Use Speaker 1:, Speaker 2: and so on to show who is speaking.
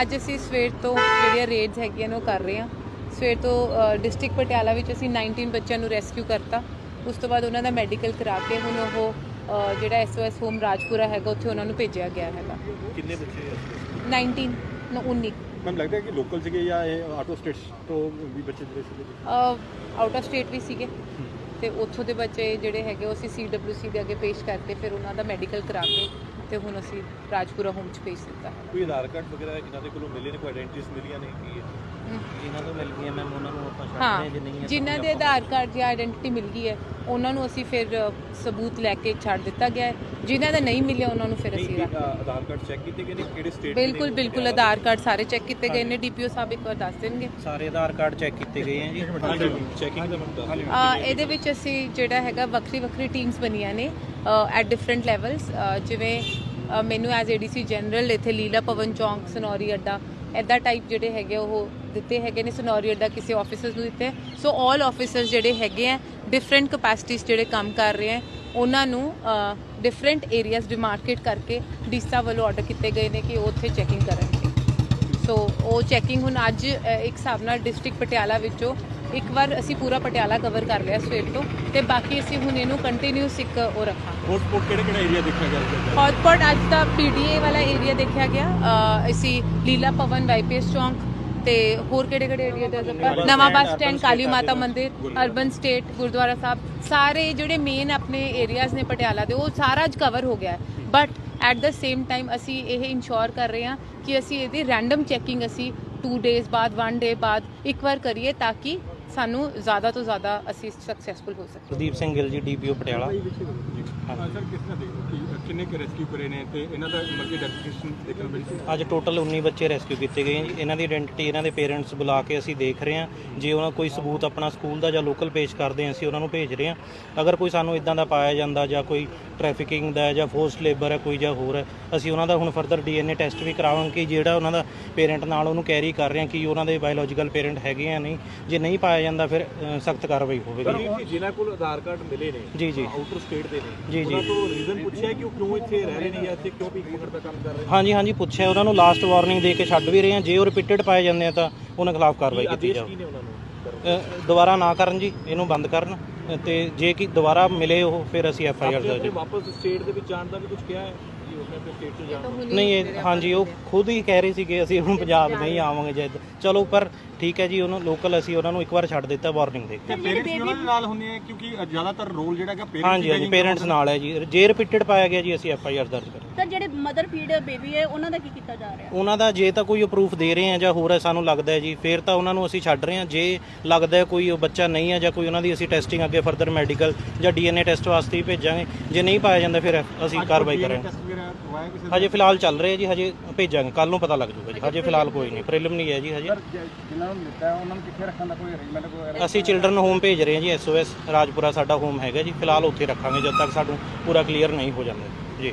Speaker 1: ਅੱਜ
Speaker 2: ਅਸੀਂ ਸਵੇਰ ਤੋਂ ਜਿਹੜੀਆਂ ਰੇਡਸ ਹੈਗੀਆਂ ਨੇ ਉਹ ਕਰ ਰਹੇ ਹਾਂ। ਸਵੇਰ ਤੋਂ ਡਿਸਟ੍ਰਿਕਟ ਪਟਿਆਲਾ ਵਿੱਚ ਅਸੀਂ 19 ਬੱਚਿਆਂ ਨੂੰ ਰੈਸਕਿਊ ਕਰਤਾ। ਉਸ ਤੋਂ ਬਾਅਦ ਉਹਨਾਂ ਦਾ ਮੈਡੀਕਲ ਕਰਾ ਕੇ ਹੁਣ ਉਹ ਜਿਹੜਾ ਐਸਓਐਸ ਹੋਮ ਰਾਜਪੁਰਾ ਹੈਗਾ ਉੱਥੇ ਉਹਨਾਂ ਨੂੰ ਭੇਜਿਆ ਗਿਆ ਹੈਗਾ।
Speaker 1: ਕਿੰਨੇ ਬੱਚੇ
Speaker 2: 19 ਨੂੰ 19
Speaker 1: ਮੈਮ ਲੱਗਦਾ ਹੈ ਕਿ ਲੋਕਲ ਸੀਗੇ ਜਾਂ ਇਹ ਆਟੋ ਸਟੇਟਸ ਤੋਂ ਵੀ ਬੱਚੇ ਜਿਹੜੇ ਸੀਗੇ?
Speaker 2: ਆਊਟ ਆਫ ਸਟੇਟ ਵੀ ਸੀਗੇ। ਤੇ ਉੱਥੋਂ ਦੇ ਬੱਚੇ ਜਿਹੜੇ ਹੈਗੇ ਉਹ ਅਸੀਂ ਸੀਡਬਲਯੂਸੀ ਦੇ ਅੱਗੇ ਪੇਸ਼ ਕਰਕੇ ਫਿਰ ਉਹਨਾਂ ਦਾ ਮੈਡੀਕਲ ਕਰਾ ਕੇ ਤੇ ਹੁਣ ਅਸੀਂ ਰਾਜਪੁਰਾ ਹੋਮ 'ਚ ਭੇਜ ਦਿੱਤਾ ਹੈ।
Speaker 1: ਕੋਈ ਆਧਾਰ ਕਾਰਡ ਵਗੈਰਾ ਇਹਨਾਂ ਦੇ ਕੋਲੋਂ ਮਿਲੇ ਨੇ ਕੋਈ ਆਇਡੈਂਟੀਜ਼ ਮਿਲੀਆਂ ਨੇ ਕੀ ਹੈ
Speaker 3: ਇਹਨਾਂ ਤੋਂ ਮਿਲ ਗਈਆਂ ਮੈਮ ਉਹਨਾਂ ਨੂੰ ਆਪਾਂ ਛੱਡ ਰਹੇ ਜੇ ਨਹੀਂ
Speaker 2: ਜਿਨ੍ਹਾਂ ਦੇ ਆਧਾਰ ਕਾਰਡ ਜਾਂ ਆਇਡੈਂਟੀ ਮਿਲ ਗਈ ਹੈ। ਉਹਨਾਂ ਨੂੰ ਅਸੀਂ ਫਿਰ ਸਬੂਤ ਲੈ ਕੇ ਛੱਡ ਦਿੱਤਾ ਗਿਆ ਹੈ। ਜਿਨ੍ਹਾਂ ਦਾ ਨਹੀਂ ਮਿਲਿਆ ਉਹਨਾਂ ਨੂੰ ਫਿਰ ਅਸੀਂ ਰੱਖ
Speaker 1: ਆਧਾਰ ਕਾਰਡ ਚੈੱਕ ਕੀਤੇ ਗਏ ਨੇ? ਕਿਹੜੇ ਸਟੇਟ
Speaker 2: ਬਿਲਕੁਲ ਬਿਲਕੁਲ ਆਧਾਰ ਕਾਰਡ ਸਾਰੇ ਚੈੱਕ ਕੀਤੇ ਗਏ ਨੇ ਡੀਪੀਓ ਸਾਹਿਬ ਇੱਕ ਵਾਰ ਦੱਸ ਦੇਣਗੇ।
Speaker 3: ਸਾਰੇ ਆਧਾਰ ਕਾਰਡ ਚੈੱਕ ਕੀਤੇ ਗਏ ਆ ਜੀ।
Speaker 1: ਚੈਕਿੰਗ ਦਾ ਮਤਲਬ
Speaker 2: ਇਹਦੇ ਵਿੱਚ ਅਸੀਂ ਜਿਹੜਾ ਹੈਗਾ ਵੱਖਰੀ ਵੱਖਰੀ ਟੀਮਸ ਬਣੀਆਂ ਨੇ ਐਟ ਡਿਫਰੈਂਟ ਲੈਵਲਸ ਜਿਵੇਂ ਮੈਨੂੰ ਐਜ਼ ਏਡੀਸੀ ਜਨਰਲ ਇੱਥੇ ਲੀਲਾ ਪਵਨ ਚੌਂਕ ਸਨੌਰੀ ਅੱਡਾ ਐਦਾਂ ਟਾਈਪ ਜਿਹੜੇ ਹੈਗੇ ਉਹ ਦਿੱਤੇ ਹੈਗੇ ਨੇ ਸਨੌਰੀ ਦਾ ਕਿਸੇ ਆਫਿਸਰਸ ਨੂੰ ਦਿੱਤੇ ਸੋ ਆਲ ਆਫਿਸਰਸ ਜਿਹੜੇ ਹੈਗੇ ਆ ਡਿਫਰੈਂਟ ਕਪੈਸਿਟੀਜ਼ ਜਿਹੜੇ ਕੰਮ ਕਰ ਰਹੇ ਆ, ਉਹਨਾਂ ਨੂੰ ਡਿਫਰੈਂਟ ਏਰੀਆਜ਼ ਡਿਮਾਰਕੇਟ ਕਰਕੇ ਡੀਸਾ ਵੱਲੋਂ ਆਰਡਰ ਕੀਤੇ ਗਏ ਨੇ ਕਿ ਉਹ ਉੱਥੇ ਚੈਕਿੰਗ ਕਰਨਗੇ। ਸੋ ਉਹ ਚੈਕਿੰਗ ਹੁਣ ਅੱਜ ਇੱਕ ਹਿਸਾਬ ਨਾਲ ਡਿਸਟ੍ਰਿਕਟ ਪਟਿਆਲਾ ਵਿੱਚੋਂ ਇੱਕ ਵਾਰ ਅਸੀਂ ਪੂਰਾ ਪਟਿਆਲਾ ਕਵਰ ਕਰ ਲਿਆ ਸਵੇਰ ਤੋਂ ਤੇ ਬਾਕੀ ਅਸੀਂ ਹੁਣ ਇਹਨੂੰ ਕੰਟੀਨਿਊਸ ਇੱਕ ਉਹ ਰੱਖਾਂਗੇ
Speaker 1: ਹੌਟਸਪੌਟ ਕਿਹੜੇ ਕਿਹੜਾ ਏਰੀਆ ਦੇਖਿਆ ਗਿਆ
Speaker 2: ਹੌਟਸਪੌਟ ਅੱਜ ਦਾ ਪੀਡੀਏ ਵਾਲਾ ਏਰੀਆ ਦੇਖਿਆ ਗਿਆ। ਅਸੀਂ ਲੀਲਾ ਭਵਨ ਵਾਈਪੀਐਸ ਚੌਂਕ ਤੇ ਹੋਰ ਕਿਹੜੇ ਕਿਹੜੇ ਏਰੀਆ ਦੇ ਆਪਾਂ ਨਵਾਂ ਬੱਸ ਸਟੈਂਡ ਕਾਲੀ ਮਾਤਾ ਮੰਦਿਰ ਅਰਬਨ ਸਟੇਟ ਗੁਰਦੁਆਰਾ ਸਾਹਿਬ ਸਾਰੇ ਜਿਹੜੇ ਮੇਨ ਆਪਣੇ ਏਰੀਆਜ਼ ਨੇ ਪਟਿਆਲਾ ਦੇ ਉਹ ਸਾਰਾ ਅੱਜ ਕਵਰ ਹੋ ਗਿਆ but at the same time ਅਸੀਂ ਇਹ ਇਨਸ਼ੋਰ ਕਰ ਰਹੇ ਹਾਂ ਕਿ ਅਸੀਂ ਇਹਦੀ ਰੈਂਡਮ ਚੈਕਿੰਗ ਅਸੀਂ 2 ਡੇਜ਼ ਬਾਅਦ 1 ਡੇ ਬਾਅਦ ਇੱਕ ਵਾਰ ਕਰੀਏ ਤਾਂ ਕਿ ਸਾਨੂੰ ਜ਼ਿਆਦਾ ਤੋਂ ਜ਼ਿਆਦਾ ਅਸੀਂ ਸਕਸੈਸਫੁਲ ਹੋ ਸਕੀਏ।
Speaker 3: ਪ੍ਰਦੀਪ ਸਿੰਘ ਗਿੱਲ ਜੀ ਡੀਪੀਓ ਪਟਿਆਲਾ।
Speaker 1: ਸਰ ਕਿਸ ਤਰ੍ਹਾਂ ਦੇਖੋ ਕਿ ਕਿੰਨੇ ਕੁ ਰੈਸਕਿਊ ਕਰੇ ਨੇ ਤੇ ਇਹਨਾਂ ਦਾ ਮਲਕੀ ਡੈਫੀਨੇਸ਼ਨ ਦੇਖਣ ਨੂੰ ਮਿਲੀ ਸੀ?
Speaker 3: ਅੱਜ ਟੋਟਲ 19 ਬੱਚੇ ਰੈਸਕਿਊ ਕੀਤੇ ਗਏ ਜੀ। ਇਹਨਾਂ ਦੀ ਆਇਡੈਂਟੀਟੀ ਇਹਨਾਂ ਦੇ ਪੇਰੈਂਟਸ ਬੁਲਾ ਕੇ ਅਸੀਂ ਦੇਖ ਰਹੇ ਹਾਂ। ਜੇ ਉਹਨਾਂ ਕੋਈ ਸਬੂਤ ਆਪਣਾ ਸਕੂਲ ਦਾ ਜਾਂ ਲੋਕਲ ਪੇਸ਼ ਕਰਦੇ ਹਾਂ ਅਸੀਂ ਉਹਨਾਂ ਨੂੰ ਭੇਜ ਰਹੇ ਹਾਂ। ਅਗਰ ਕੋਈ ਸਾਨੂੰ ਇਦਾਂ ਦਾ ਪਾਇਆ ਜਾਂਦਾ ਜਾਂ ਕੋਈ ਟ੍ਰੈਫਿਕਿੰਗ ਦਾ ਜਾਂ ਫੋਰਸਡ ਲੇਬਰ ਹੈ ਕੋਈ ਜਾਂ ਹੋਰ ਹੈ ਅਸੀਂ ਉਹਨਾਂ ਦਾ ਹੁਣ ਫਰਦਰ ਡੀਐਨਏ ਟੈਸਟ ਵੀ ਕਰਾਵਾਂਗੇ ਜਿਹੜਾ ਉਹਨਾਂ ਦਾ ਪੇਰੈਂਟ ਨਾਲ ਉਹਨੂੰ ਕੈਰੀ ਕਰ ਰਹੇ ਹਾਂ ਕਿ ਉਹਨਾਂ ਦੇ ਬਾਇਓਲੋਜੀਕਲ ਪੇਰੈਂਟ ਹੈਗੇ ਆ ਨਹੀਂ। ਜੇ ਨਹੀਂ ਪਾਇਆ ਜਾਂਦਾ ਫਿਰ ਸਖਤ ਕਾਰਵਾਈ ਹੋਵੇਗੀ।
Speaker 1: ਜਿਨ੍ਹਾਂ ਕੋਲ ਆਧਾਰ ਕਾਰਡ ਮਿਲੇ ਨੇ
Speaker 3: ਜੀ ਜੀ।
Speaker 1: ਆਊਟਰ ਸਟੇਟ ਦੇ ਨੇ
Speaker 3: ਜੀ, ਜੀ।
Speaker 1: ਉਹਨਾਂ ਤੋਂ ਰੀਜ਼ਨ ਪੁੱਛਿਆ ਕਿ ਉਹ ਕਿਉਂ ਇੱਥੇ ਰਹਿ ਰਹੇ ਨੇ ਜਾਂ ਇੱਥੇ ਕਿਉਂ ਭੀਖ ਮੰਗਣ ਦਾ ਕੰਮ ਕਰ ਰਹੇ ਨੇ?
Speaker 3: ਹਾਂਜੀ ਹਾਂਜੀ ਪੁੱਛਿਆ। ਉਹਨਾਂ ਨੂੰ ਲਾਸਟ ਵਾਰਨਿੰਗ ਦੇ ਕੇ ਛੱਡ ਵੀ ਰਹੇ ਹਾਂ ਜੇ ਉਹ ਰਿਪੀਟਡ ਪਾਏ ਜਾਂਦੇ ਆ ਤਾਂ ਉਹਨਾਂ ਖਿਲਾਫ ਕਾਰਵਾਈ ਕੀਤੀ
Speaker 1: ਆਦੇਸ਼
Speaker 3: ਜਾਵੇ
Speaker 1: ਕੀ ਨੇ ਉਹਨਾਂ ਨੂੰ ਕਰਨ
Speaker 3: ਅ, ਦੁਬਾਰਾ ਨਾ ਕਰਨ ਜੀ ਇਹਨੂੰ ਬੰਦ ਕਰਨ। ਅ, ਤੇ ਜੇ ਕਿ ਦੁਬਾਰਾ ਮਿਲੇ ਉਹ ਫਿਰ ਅਸੀਂ ਐਫ ਆਈ ਆਰ
Speaker 1: ਆਪਣੇ
Speaker 3: ਦਰਜ
Speaker 1: ਵਾਪਸ ਸਟੇਟ ਦੇ ਵਿੱਚ ਜਾਣ ਦਾ ਵੀ ਕੁਝ ਕਿਹਾ ਹੈ?
Speaker 3: ਨਹੀਂ ਇਹ ਹਾਂਜੀ ਉਹ ਖੁਦ ਹੀ ਕਹਿ ਰਹੇ ਸੀਗੇ ਅਸੀਂ ਹੁਣ ਪੰਜਾਬ ਨਹੀਂ ਆਵਾਂਗੇ ਜਦ ਚਲੋ ਪਰ ਠੀਕ ਹੈ ਜੀ ਉਹਨੂੰ ਲੋਕਲ ਅਸੀਂ ਉਹਨਾਂ ਨੂੰ ਇੱਕ ਵਾਰ ਛੱਡ ਦਿੱਤਾ ਵਾਰਨਿੰਗ ਦੇ ਕੇ
Speaker 1: ਤੇ ਪੇਰੈਂਟਸ ਵੀ ਉਹਨਾਂ ਦੇ ਨਾਲ ਹੁੰਦੇ ਆ ਕਿਉਂਕਿ ਜ਼ਿਆਦਾਤਰ ਰੋਲ ਜਿਹੜਾ ਹੈਗਾ ਪੇਰੈਂਟਸ
Speaker 3: ਹਾਂਜੀ ਹਾਂਜੀ ਪੇਰੈਂਟਸ ਨਾਲ ਹੈ ਜੀ। ਜੇ ਰਿਪੀਟਡ ਪਾਇਆ ਗਿਆ ਜੀ ਅਸੀਂ ਐਫ ਆਈ ਆਰ ਦਰਜ ਕਰਾਂਗੇ।
Speaker 4: ਸਰ ਜਿਹੜੇ ਮਦਰ ਫੀਡ ਬੇਬੀ ਹੈ ਉਹਨਾਂ ਦਾ ਕੀ ਕੀਤਾ ਜਾ ਰਿਹਾ?
Speaker 3: ਉਹਨਾਂ ਦਾ ਜੇ ਤਾਂ ਕੋਈ ਪ੍ਰੂਫ ਦੇ ਰਹੇ ਆ ਜਾਂ ਹੋਰ ਹੈ ਸਾਨੂੰ ਲੱਗਦਾ ਹੈ ਜੀ। ਫਿਰ ਤਾਂ ਉਹਨਾਂ ਨੂੰ ਅਸੀਂ ਛੱਡ ਰਹੇ ਹਾਂ ਜੇ ਲੱਗਦਾ ਹੈ ਕੋਈ ਉਹ ਬੱਚਾ ਨਹੀਂ ਹੈ ਜਾਂ ਕੋਈ ਉਹਨਾਂ ਦੀ ਅਸੀਂ ਟੈਸਟਿੰਗ ਅੱਗੇ ਫਰਦਰ ਮੈਡੀਕਲ ਜਾਂ ਡੀਐਨਏ ਟੈਸਟ ਵਾਸਤੇ ਹੀ ਭੇਜਾਂਗੇ। ਜੇ ਨਹੀਂ ਪਾਇਆ ਜਾਂਦਾ ਫਿਰ ਅਸੀਂ ਕਾਰਵਾਈ ਕਰਾਂਗੇ।
Speaker 1: ਵਗੈਰਾ
Speaker 3: ਹਜੇ ਫਿਲਹਾਲ ਚੱਲ ਰਹੇ ਆ ਜੀ ਹਜੇ ਭੇਜਾਂਗੇ। ਕੱਲ ਨੂੰ ਪਤਾ ਲੱਗ ਜਾਊਗਾ ਜੀ। ਹਜੇ ਫਿਲਹਾਲ ਕੋਈ ਨਹੀਂ ਪ੍ਰੀਲਿਮਿਨਰੀ ਹੈ ਜੀ ਹਜੇ।
Speaker 1: ਜਿਨ੍ਹਾਂ ਨੂੰ ਲਿੱਤਾ ਉਹਨਾਂ ਨੂੰ ਕਿੱਥੇ ਰੱਖਣ ਦਾ ਕੋਈ ਅਰੇਂਜਮੈਂਟ ਕੋਈ
Speaker 3: ਅਸੀਂ ਚਿਲਡਰਨ ਹੋਮ ਭੇਜ ਰਹੇ ਹਾਂ ਜੀ ਐਸਓਐਸ ਰਾਜਪੁਰਾ ਸਾਡਾ ਹੋਮ ਹੈਗਾ ਜੀ। ਫਿਲਹਾਲ ਉੱਥੇ ਰੱਖਾਂਗੇ ਜਦ ਤੱਕ ਸਾਨੂੰ ਪੂਰਾ ਕਲੀਅਰ ਨਹੀਂ ਹੋ ਜਾਂਦਾ। ਜੀ।